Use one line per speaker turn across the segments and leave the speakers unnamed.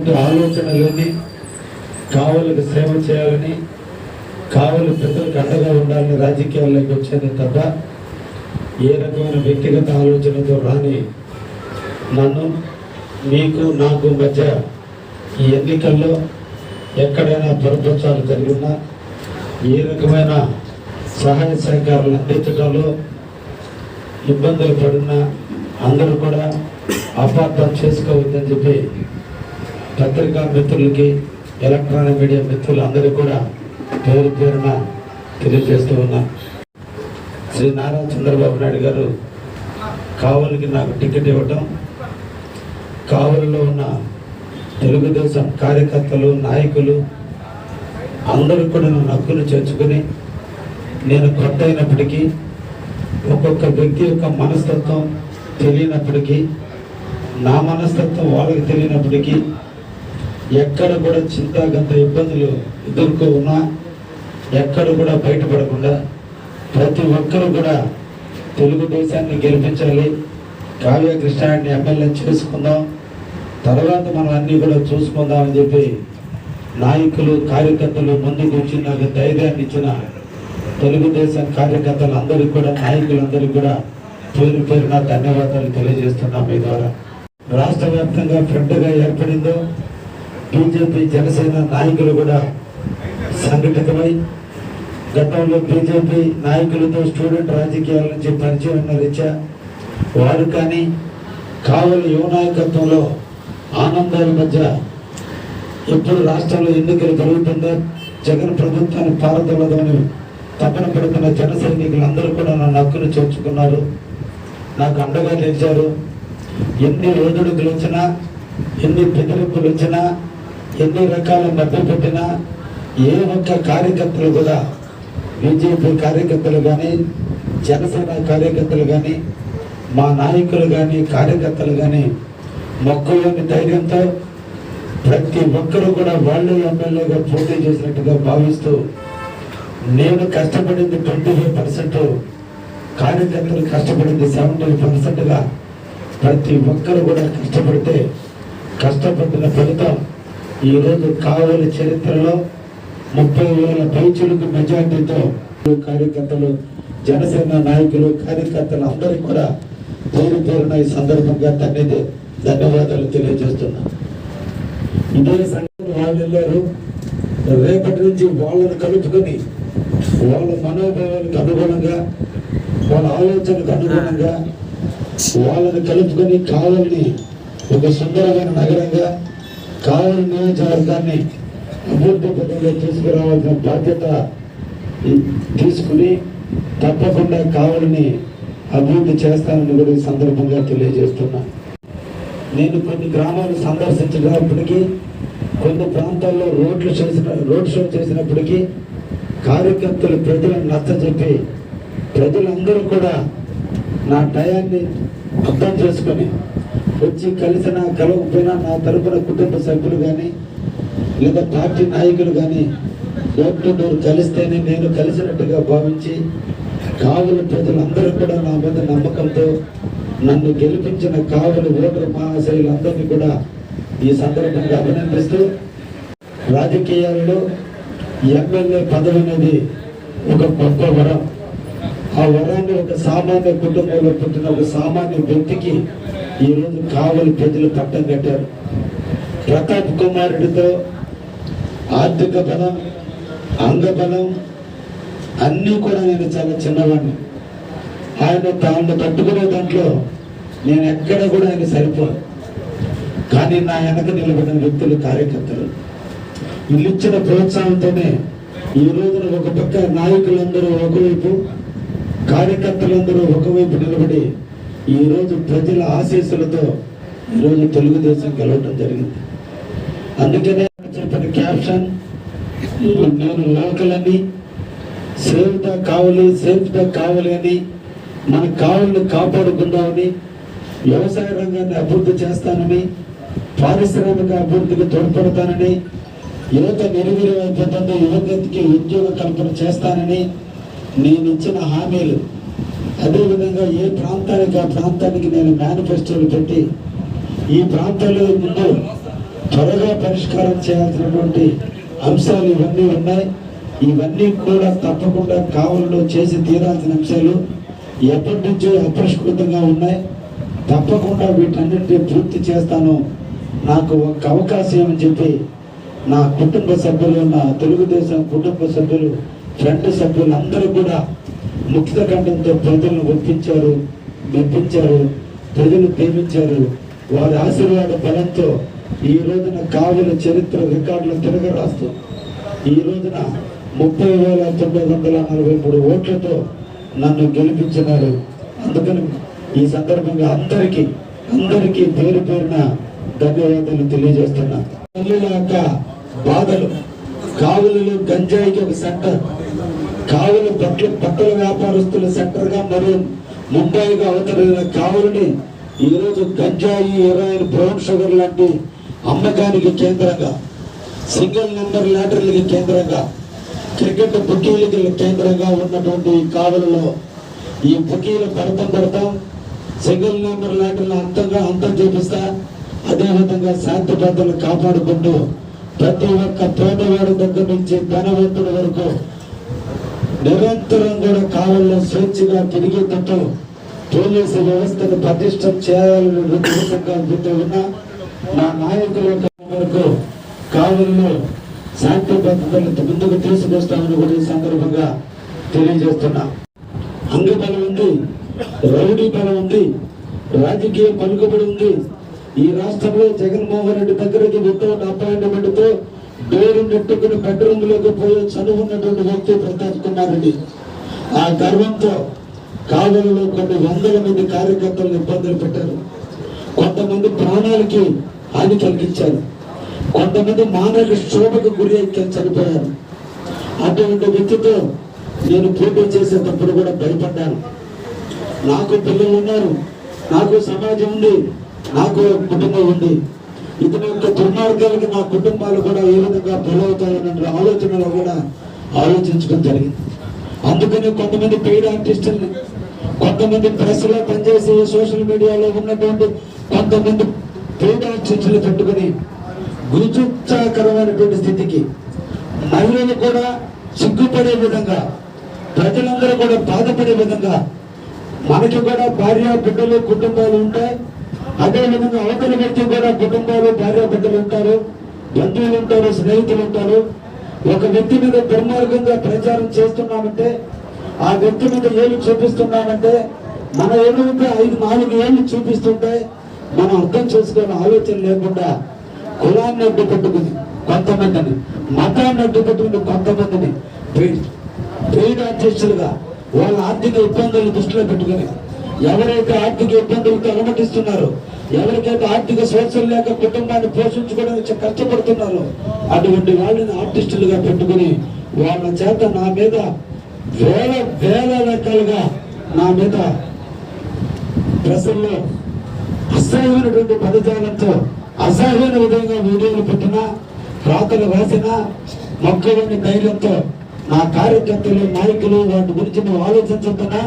ఎటువంటి ఆలోచన లేని కావలకు సేవ చేయాలని కావలి ప్రజలకు అండగా ఉండాలని రాజకీయాల్లోకి వచ్చేది తప్ప ఏ రకమైన వ్యక్తిగత ఆలోచనతో రాని నన్ను మీకు నాకు మధ్య ఈ ఎన్నికల్లో ఎక్కడైనా దురదృష్టాలు జరిగినా ఏ రకమైన సహాయ సహకారాలు అందించడంలో ఇబ్బందులు పడినా అందరూ కూడా అపార్థం చేసుకోవద్దని చెప్పి పత్రికా మిత్రులకి ఎలక్ట్రానిక్ మీడియా మిత్రులందరూ కూడా పేరు పేరున తెలియజేస్తూ ఉన్నా. శ్రీ నారా చంద్రబాబు నాయుడు గారు కావలికి నాకు టికెట్ ఇవ్వటం కావలిలో ఉన్న తెలుగుదేశం కార్యకర్తలు నాయకులు అందరూ కూడా నన్ను హక్కును చేర్చుకుని నేను కొత్త అయినప్పటికీ ఒక్కొక్క వ్యక్తి యొక్క మనస్తత్వం తెలియనప్పటికీ నా మనస్తత్వం వాళ్ళకి తెలియనప్పటికీ ఎక్కడ కూడా చింతాగంత ఇబ్బందులు ఎదుర్కో ఉన్నా ఎక్కడ కూడా బయటపడకుండా ప్రతి ఒక్కరూ కూడా తెలుగుదేశాన్ని గెలిపించాలి. కావ్య కృష్ణాన్ని ఎమ్మెల్యే చేసుకుందాం. తర్వాత మనం అన్నీ కూడా చూసుకుందాం అని చెప్పి నాయకులు కార్యకర్తలు ముందుకు వచ్చి నాకు ధైర్యాన్ని ఇచ్చిన తెలుగుదేశం కార్యకర్తలు అందరికీ కూడా నాయకులందరికీ కూడా పేరు పేరున ధన్యవాదాలు తెలియజేస్తున్నాం మీ ద్వారా. రాష్ట్ర వ్యాప్తంగా ఫ్రెండ్గా ఏర్పడిందో బీజేపీ జనసేన నాయకులు కూడా సంఘటితమై గతంలో బీజేపీ నాయకులతో స్టూడెంట్ రాజకీయాల నుంచి పరిచయం ఉన్న రీత్యా వారు కానీ కావలి యువ నాయకత్వంలో ఆనందాల మధ్య ఎప్పుడు రాష్ట్రంలో ఎన్నికలు జరుగుతుందో జగన్ ప్రభుత్వాన్ని పారదలదని తపన పెడుతున్న జన సైనికులందరూ కూడా నన్ను హక్కును చేర్చుకున్నారు. నాకు అండగా నిలిచారు. ఎన్ని ఓదుడుకులు వచ్చినా ఎన్ని బెదిరింపులు వచ్చినా ఎన్ని రకాల మధ్య పెట్టినా ఏ ఒక్క కార్యకర్తలు కూడా బీజేపీ కార్యకర్తలు కానీ జనసేన కార్యకర్తలు కానీ మా నాయకులు కానీ కార్యకర్తలు కానీ మొక్కలోని ధైర్యంతో ప్రతి ఒక్కరూ కూడా వాళ్ళు ఎమ్మెల్యేగా పోటీ చేసినట్టుగా భావిస్తూ నేను కష్టపడింది ట్వంటీ ఫైవ్ పర్సెంట్ కార్యకర్తలు కష్టపడింది సెవెంటీ పర్సెంట్గా ప్రతి ఒక్కరు కూడా కష్టపడితే కష్టపడిన ఫలితం ఈరోజు కావలి చరిత్రలో ముప్పై వేల పైచులకు మెజార్టీతో కార్యకర్తలు జనసేన నాయకులు కార్యకర్తలు అందరికీ కూడా పేరు పేరున ఈ సందర్భంగా ధన్య ధన్యవాదాలు తెలియజేస్తున్నా. ఇదే సంఘం వాళ్ళు వెళ్ళారు. రేపటి నుంచి వాళ్ళని కలుపుకొని వాళ్ళ మనోభావాలకు అనుగుణంగా వాళ్ళ ఆలోచనకు అనుగుణంగా వాళ్ళని కలుపుకొని కావాలని ఒక సుందరమైన నగరంగా కావలి నియోజకవర్గాన్ని అభివృద్ధి పథంలో తీసుకురావాల్సిన బాధ్యత తీసుకుని తప్పకుండా కావాలని అభివృద్ధి చేస్తానని కూడా ఈ సందర్భంగా తెలియజేస్తున్నా. నేను కొన్ని గ్రామాలు సందర్శించినప్పటికీ కొన్ని ప్రాంతాల్లో రోడ్లు చేసిన రోడ్ షో చేసినప్పటికీ కార్యకర్తలు ప్రజలను నచ్చజెప్పి ప్రజలందరూ కూడా నా టయాన్ని అర్థం చేసుకొని వచ్చి కలిసిన కలవకపోయినా నా తరపున కుటుంబ సభ్యులు కానీ లేదా పార్టీ నాయకులు కానీ డోర్ టు డోర్ కలిస్తేనే నేను కలిసినట్టుగా భావించి కావలి ప్రజలందరూ కూడా నా మీద నమ్మకంతో నన్ను గెలిపించిన కావలి ఓటర్ మహాశైలందరినీ కూడా ఈ సందర్భంగా అభినందిస్తూ రాజకీయాలలో ఎమ్మెల్యే పదవి అనేది ఒక గొప్ప వరం. ఆ వరాన్ని ఒక సామాన్య కుటుంబంలో పుట్టిన ఒక సామాన్య వ్యక్తికి ఈరోజు కావలి ప్రజలు పట్టం కట్టారు. ప్రతాప్ కుమారుడితో ఆర్థిక బలం అంగబలం అన్నీ కూడా నేను చాలా చిన్నవాడిని. ఆయన తాను తట్టుకునే దాంట్లో నేను ఎక్కడ కూడా ఆయన సరిపోను. కానీ నా వెనక నిలబడిన వ్యక్తులు కార్యకర్తలు వీళ్ళిచ్చిన ప్రోత్సాహంతోనే ఈ రోజున ఒక పక్క నాయకులందరూ ఒకవైపు కార్యకర్తలందరూ ఒకవైపు నిలబడి ఈరోజు ప్రజల ఆశీస్సులతో ఈరోజు తెలుగుదేశం గెలవటం జరిగింది. అందుకనే చెప్పిన క్యాప్షన్ నేను లోకల్ అని save the Kavali safe the అని మన కావులను కాపాడుకుందామని వ్యవసాయ రంగాన్ని అభివృద్ధి చేస్తానని పారిశ్రామిక అభివృద్ధికి తోడ్పడతానని యువత నిర్వీర్యమైపోతుందో యువతకి ఉద్యోగ కల్పన చేస్తానని నేను ఇచ్చిన హామీలు. అదేవిధంగా ఏ ప్రాంతానికి ఆ ప్రాంతానికి నేను మేనిఫెస్టోలు పెట్టి ఈ ప్రాంతంలో ముందు త్వరగా పరిష్కారం చేయాల్సినటువంటి అంశాలు ఇవన్నీ ఉన్నాయి. ఇవన్నీ కూడా తప్పకుండా కావాలలో చేసి తీరాల్సిన అంశాలు ఎప్పటి నుంచో అపరిష్కృతంగా ఉన్నాయి. తప్పకుండా వీటన్నింటినీ పూర్తి చేస్తాను. నాకు ఒక అవకాశం ఏమని చెప్పి నా కుటుంబ సభ్యులు నా తెలుగుదేశం కుటుంబ సభ్యులు ఫ్రంట్ సభ్యులు అందరూ కూడా ముక్త కంఠంతో ప్రజలను ఒప్పించారు మెప్పించారు ప్రజలు ప్రేమించారు. వారి ఆశీర్వాద బలంతో ఈ రోజున కావుల చరిత్ర రికార్డులు తిరగరాస్తూ ఈ రోజున ముప్పై వేల తొమ్మిది వందల నలభై మూడు ఓట్లతో నన్ను గెలిపించినారు. అందుకని ఈ సందర్భంగా అందరికీ అందరికీ పేరు పేరున ధన్యవాదాలు తెలియజేస్తున్నా. తల్లుల యొక్క బాధలు కావులలో గంజాయికి ఒక సెంటర్. కావుల బట్టల బట్టల వ్యాపారస్తుల సెంటర్గా మరియు ముంబైగా అవతరైన కావులని ఈరోజు గంజాయి హెరాయిన్ బ్రౌన్ షుగర్ లాంటి అమ్మకానికి కేంద్రంగా సింగిల్ నెంబర్ లాటరీలకి కేంద్రంగా క్రికెట్ బుకీలకి కేంద్రంగా ఉన్నటువంటి ఈ కావలలో ఈ బుకీలు పడతాం పడతాం. సింగిల్ నెంబర్ లాటరీలు అంతంగా అంతం చూపిస్తా అదేవిధంగా శాంతి భద్రతలు కాపాడుకుంటూ ప్రతి ఒక్క పేదవాడి దగ్గర నుంచి ధనవంతుడి వరకు నిరంతరం కూడా కాలంలో స్వేచ్ఛగా తిరిగేటట్టు పోలీసు వ్యవస్థను పటిష్టం చేయాలని ఉద్దేశంగా నా నాయకుల యొక్క వరకు కావల్లో శాంతి భద్రతలు ముందుకు తీసుకొస్తామని కూడా ఈ సందర్భంగా తెలియజేస్తున్నా. అంగబలం ఉంది రౌడీ బలం ఉంది రాజకీయ పలుకుబడి ఉంది. ఈ రాష్ట్రంలో జగన్మోహన్ రెడ్డి దగ్గరికి వితౌట్ అపాయింట్మెంట్తో తో డోరు నెట్టుకుని బెడ్రూమ్లోకి పోయే చదువున్నటువంటి వ్యక్తి ప్రతాప్ కుమార్ రెడ్డి. ఆ గర్వంతో కాలంలో కొన్ని వందల మంది కార్యకర్తలను ఇబ్బందులు పెట్టారు. కొంతమంది ప్రాణాలకి హాని కలిగించారు. కొంతమంది మానసిక శోభకు గురి అయితే చనిపోయారు. అటువంటి వ్యక్తితో నేను పోటీ చేసేటప్పుడు కూడా భయపడ్డాను. నాకు పిల్లలు ఉన్నారు నాకు సమాజం ఉంది నాకు కుటుంబం ఉంది. ఇది యొక్క దుర్మార్గాలకి నా కుటుంబాలు కూడా ఏ విధంగా బలవుతాయన్న ఆలోచనలో కూడా ఆలోచించడం జరిగింది. అందుకని కొంతమంది పెయిడ్ ఆర్టిస్టుల్ని కొంతమంది ప్రెస్లో పనిచేసి సోషల్ మీడియాలో ఉన్నటువంటి కొంతమంది పెయిడ్ ఆర్టిస్టులు పెట్టుకుని గురుచుత్సాహకరమైనటువంటి స్థితికి మహిళలు కూడా సిగ్గుపడే విధంగా ప్రజలందరూ కూడా బాధపడే విధంగా మనకి కూడా భార్య బిడ్డలు కుటుంబాలు ఉంటాయి అదే విధంగా అవతల వ్యక్తి కూడా కుటుంబాలు భార్య బిడ్డలు ఉంటారు బంధువులు ఉంటారు స్నేహితులు ఉంటారు. ఒక వ్యక్తి మీద దుర్మార్గంగా ప్రచారం చేస్తున్నామంటే ఆ వ్యక్తి మీద ఏళ్ళు చూపిస్తున్నామంటే మన ఏళ్ళు ఐదు నాలుగు ఏళ్ళు చూపిస్తుంటే మనం అర్థం చేసుకునే ఆలోచన లేకుండా కులాన్ని అడ్డు పెట్టుకుని కొంతమందిని మతాన్ని అడ్డు పెట్టుకుని కొంతమందిని. ట్రేడ్ అధ్యక్షులుగా వాళ్ళ ఆర్థిక ఇబ్బందులు దృష్టిలో పెట్టుకుని ఎవరైతే ఆర్థిక ఇబ్బందులతో అనుమతిస్తున్నారో ఎవరికైతే ఆర్థిక స్వేచ్ఛలు లేక కుటుంబాన్ని పోషించుకోవడానికి కష్టపడుతున్నారో అటువంటి వాళ్ళని ఆర్టిస్టులుగా పెట్టుకుని వాళ్ళ చేత నా మీద వేల వేల రకాలుగా నా మీద ప్రజల్లో అసహ్యమైనటువంటి పదజాలంతో అసహ్యమైన విధంగా వీడియోలు పెట్టినా రాతలు రాసినా మొక్కలోని ధైర్యంతో నా కార్యకర్తలు నాయకులు వాటి గురించి నువ్వు ఆలోచించుతున్నా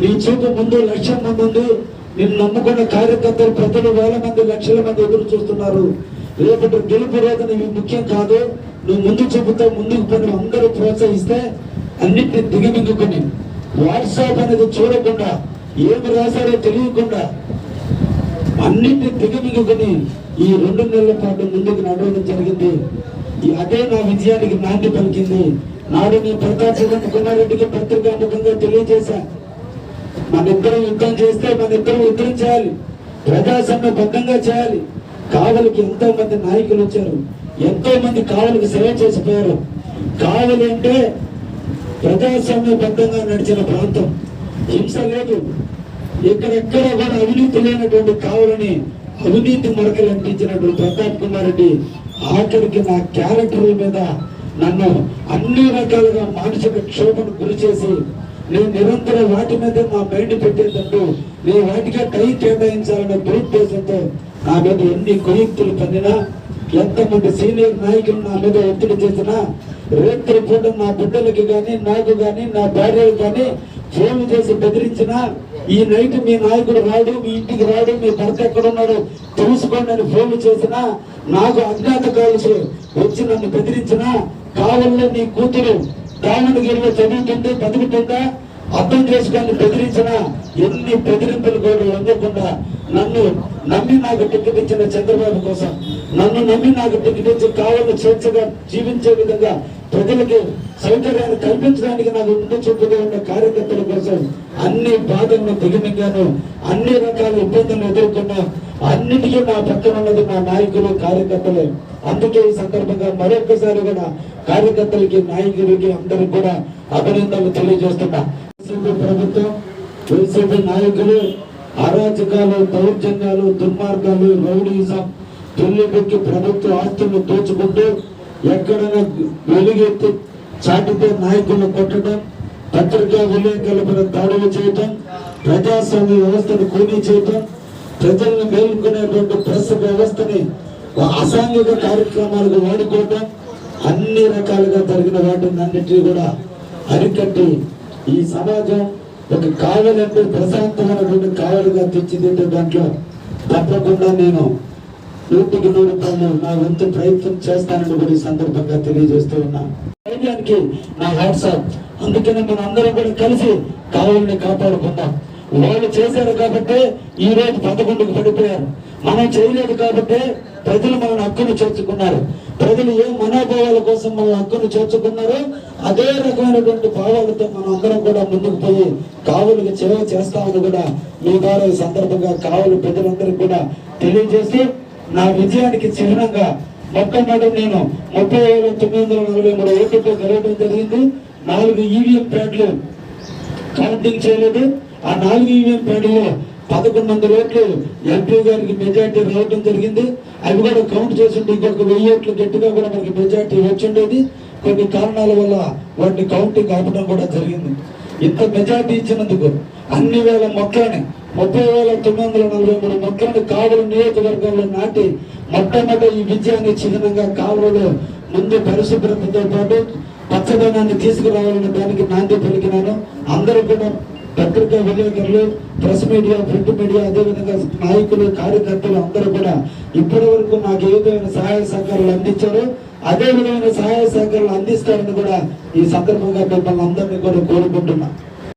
నీ చూపు ముందు లక్ష్యం ముందు ఉంది. నిన్ను నమ్ముకున్న కార్యకర్తలు ప్రజలు వేల మంది లక్షల మంది ఎదురు చూస్తున్నారు. రేపటి గెలుపు రోజున ఇవి ముఖ్యం కాదు. నువ్వు ముందు చూపుతో ముందుకు పని అందరూ ప్రోత్సహిస్తే అన్నింటినీ దిగమింగుకొని. వాట్సాప్ అనేది చూడకుండా ఏమి రాశారో తెలియకుండా అన్నింటినీ దిగమింగుకొని ఈ రెండు నెలల పాటు ముందుకు నడవడం జరిగింది. అదే నా విజయానికి నాంది పలికింది. నాడు నీ ప్రతాప్ చంద్ర కుమారెడ్డికి పత్రికా ముఖంగా తెలియజేశా. మన ఇద్దరం యుద్ధం చేస్తే మన ఇద్దరం యుద్ధం చేయాలి ప్రజాస్వామ్య బద్ధంగా చేయాలి. కావలికి ఎంతో మంది నాయకులు వచ్చారు. ఎంతో మంది కావలికి సేవ చేసిపోయారు. కావలి అంటే ప్రజాస్వామ్య బద్ధంగా నడిచిన ప్రాంతం. హింస లేదు. ఎక్కడెక్కడ కూడా అవినీతి లేనటువంటి కావలని అవినీతి మరకలు అంటించినటువంటి ప్రతాప్ కుమార్ రెడ్డి ఆఖరికి నా క్యారెక్టర్ మీద నన్ను అన్ని రకాలుగా మానసిక క్షోభను గురి చేసి నేను నిరంతరం వాటి మీద మా మైండ్ పెట్టేటట్టు నేను వాటికే టై కేటాయించాలన్న దురుద్దేశంతో నా మీద ఎన్ని కుయుక్తులు పొందినా ఎంతమంది సీనియర్ నాయకులు నా మీద ఒత్తిడి చేసినా రేత్రి పూట నా బిడ్డలకి కానీ నాకు కానీ నా భార్యకి కానీ ఫోన్ చేసి బెదిరించినా ఈ నైట్ మీ నాయకుడు రాడు మీ ఇంటికి రాడు మీ భర్త ఎక్కడున్నాడు తెలుసుకోండి అని ఫోన్లు చేసినా నాకు అజ్ఞాత కాల్సి వచ్చి నన్ను బెదిరించినా కావల్లో నీ కూతురు దావణగిరిలో చదువుతుంటే బతుకుతుందా? అర్థం చేసుకొని బెదిరించిన ఎన్ని బెదిరింపులు కూడా అందకుండా నన్ను నమ్మి నాకు టికెట్ ఇచ్చిన చంద్రబాబు కోసం నన్ను నమ్మి నాకు టికెట్ ఇచ్చి కావాలని స్వేచ్ఛగా జీవించే విధంగా ప్రజలకి సౌకర్యాన్ని కల్పించడానికి నాకు ముందు చూపుగా ఉన్న కార్యకర్తల కోసం అన్ని బాధలను దిగమింగాను అన్ని రకాల ఇబ్బందులను ఎదుర్కొన్నా అన్నిటికీ నా పక్కన ఉన్నది నా నాయకులు కార్యకర్తలే. అందుకే ఈ సందర్భంగా మరొకసారి కూడా కార్యకర్తలకి నాయకులకి అందరికి కూడా అభినందనలు తెలియజేస్తున్నా. ప్రభుత్వం వైసీపీ నాయకులు అరాచకాలు దౌర్జన్యాలు దుర్మార్గాలు రౌడీజం పెళ్ళిపెక్కి ప్రభుత్వ ఆస్తులను దోచుకుంటూ ఎక్కడైనా వెలుగెత్తి చాటితే నాయకులను కొట్టడం పత్రికా విలేకరులపై దాడులు చేయటం ప్రజాస్వామ్య వ్యవస్థను కూలీ చేయటం ప్రజలను మేల్కొనేటువంటి ప్రెస్ వ్యవస్థని అసాంఘిక కార్యక్రమాలకు వాడుకోవటం అన్ని రకాలుగా జరిగిన వాటిని అన్నిటినీ కూడా అరికట్టి ఈ సమాజం ఒక కావలంటే ప్రశాంతమైనటువంటి కావలిగా తెచ్చిదిద్దే దాంట్లో తప్పకుండా నేను నూటికి నూరు రూపాయలు నా వంతు ప్రయత్నం చేస్తానని కూడా ఈ సందర్భంగా తెలియజేస్తూ ఉన్నాను ధైర్యానికి నా వాట్సాప్. అందుకనే మనం అందరం కూడా కలిసి కావాలని కాపాడుకుందాం. వాళ్ళు చేశారు కాబట్టి ఈ రోజు పదకొండుకు పడిపోయారు. మనం చేయలేదు కాబట్టి ప్రజలు మన హక్కును చేర్చుకున్నారు. ప్రజలు ఏ మనోభావాల కోసం మన హక్కును చేర్చుకున్నారో అదే రకమైనటువంటి భావాలతో మనం అందరం కూడా ముందుకు పోయి కావులకు సేవ చేస్తామని కూడా మీ ద్వారా ఈ సందర్భంగా కావులు ప్రజలందరికీ కూడా తెలియజేసి నా విజయానికి చిహ్నంగా మొట్టమొదటి నేను ముప్పై వేల తొమ్మిది వందల నలభై మూడు ఓట్లతో గెలవడం జరిగింది. నాలుగు ఈవీఎం ప్యాడ్లు కౌంటింగ్ చేయలేదు. ఆ నాలుగు ఈవీఎం ప్యాడ్లో పదకొండు వందల ఓట్లు ఎంపీ గారికి మెజార్టీ రావడం జరిగింది. అవి కూడా కౌంట్ చేసింటే ఇంకొక వెయ్యి ఓట్లు గట్టిగా కూడా మనకి మెజార్టీ వచ్చిండేది. కొన్ని కారణాల వల్ల వాటిని కౌంటింగ్ ఆపడం కూడా జరిగింది. ఇంత మెజార్టీ ఇచ్చినందుకు అన్ని వేల మొక్కలని ముప్పై వేల తొమ్మిది వందల నలభై మూడు మొక్కలను కావలి నియోజకవర్గంలో నాటి మొట్టమొదటి ఈ విజయాన్ని చిహ్నంగా కావలిలో ముందు పరిశుభ్రతతో పాటు పచ్చదనాన్ని తీసుకురావాలనే దానికి నాంది పలికినాను. అందరూ కూడా పత్రికా విలేకరులు ప్రెస్ మీడియా ప్రింట్ మీడియా అదేవిధంగా నాయకులు కార్యకర్తలు అందరూ కూడా ఇప్పటి వరకు నాకు ఏ విధమైన సహాయ సహకారాలు అందించారు అదే విధమైన సహాయ సహకారాలు అందిస్తారని కూడా ఈ సందర్భంగా మిమ్మల్ని అందరినీ కూడా కోరుకుంటున్నాను